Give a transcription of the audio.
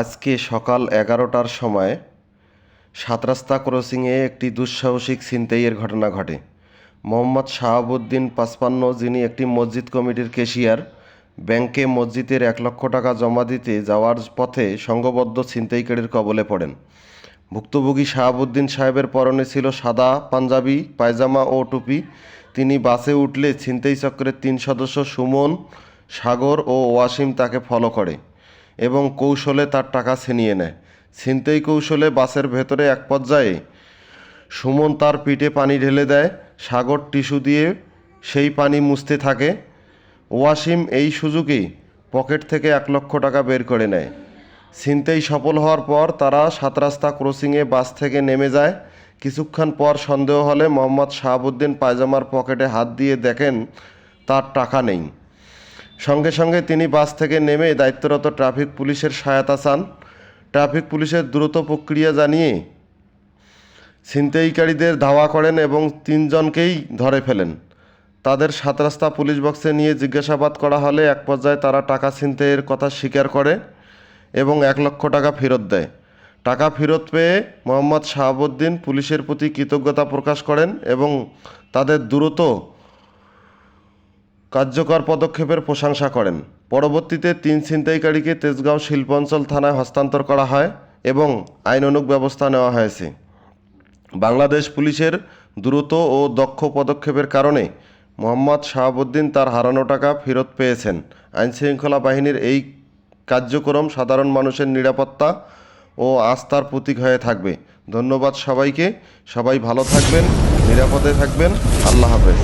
আজকে সকাল এগারোটার সময় সাতরাস্তা ক্রসিংয়ে একটি দুঃসাহসিক ছিনতাইয়ের ঘটনা ঘটে। মোহাম্মদ শাহাবুদ্দিন পাঁচপান্ন যিনি একটি মসজিদ কমিটির কেশিয়ার ব্যাংকে মসজিদের এক লক্ষ টাকা জমা দিতে যাওয়ার পথে সংঘবদ্ধ ছিনতাইকারীর কবলে পড়েন। ভুক্তভোগী শাহাবুদ্দিন সাহেবের পরনে ছিল সাদা, পাঞ্জাবি, পায়জামা ও টুপি। তিনি বাসে উঠলে ছিনতাই চক্রের তিন সদস্য সুমন সাগর ও ওয়াসিম তাকে ফলো করে। এবং কৌশলে তার টাকা ছিনিয়ে নেয়। ছিনতাই কৌশলে বাসের ভেতরে এক পর্যায়ে সুমন তার পিঠে পানি ঢেলে দেয়, সাগর টিস্যু দিয়ে সেই পানি মুছতে থাকে। ওয়াসিম এই সুযোগেই পকেট থেকে এক লক্ষ টাকা বের করে নেয়। ছিনতাই সফল হওয়ার পর তারা সাত রাস্তা ক্রসিংয়ে বাস থেকে নেমে যায়। কিছুক্ষণ পর সন্দেহ হলে মোহাম্মদ শাহাবুদ্দিন পায়জামার পকেটে হাত দিয়ে দেখেন তার টাকা নেই। সঙ্গে সঙ্গে তিনি বাস থেকে নেমে দায়িত্বরত ট্রাফিক পুলিশের সহায়তা চান। ট্রাফিক পুলিশের দ্রুত প্রক্রিয়া জানিয়ে ছিনতাইকারীদের ধাওয়া করেন এবং তিনজনকেই ধরে ফেলেন। তাদের সাত রাস্তা পুলিশ বক্সে নিয়ে জিজ্ঞাসাবাদ করা হলে এক পর্যায়ে তারা টাকা ছিনতাইয়ের কথা স্বীকার করে এবং এক লক্ষ টাকা ফেরত দেয়। টাকা ফেরত পেয়ে মোহাম্মদ শাহাবুদ্দিন পুলিশের প্রতি কৃতজ্ঞতা প্রকাশ করেন এবং তাদের দ্রুত কার্যকর পদক্ষেপের প্রশংসা করেন। পরবর্তীতে তিন ছিনতাইকারীকে তেজগাঁও শিল্পাঞ্চল থানায় হস্তান্তর করা হয় এবং আইনানুগ ব্যবস্থা নেওয়া হয়েছে। বাংলাদেশ পুলিশের দ্রুত ও দক্ষ পদক্ষেপের কারণে মোহাম্মদ শাহাবুদ্দিন তার হারানো টাকা ফেরত পেয়েছেন। আইনশৃঙ্খলা বাহিনীর এই কার্যক্রম সাধারণ মানুষের নিরাপত্তা ও আস্থার প্রতীক হয়ে থাকবে। ধন্যবাদ সবাইকে। সবাই ভালো থাকবেন, নিরাপদে থাকবেন। আল্লাহ হাফেজ।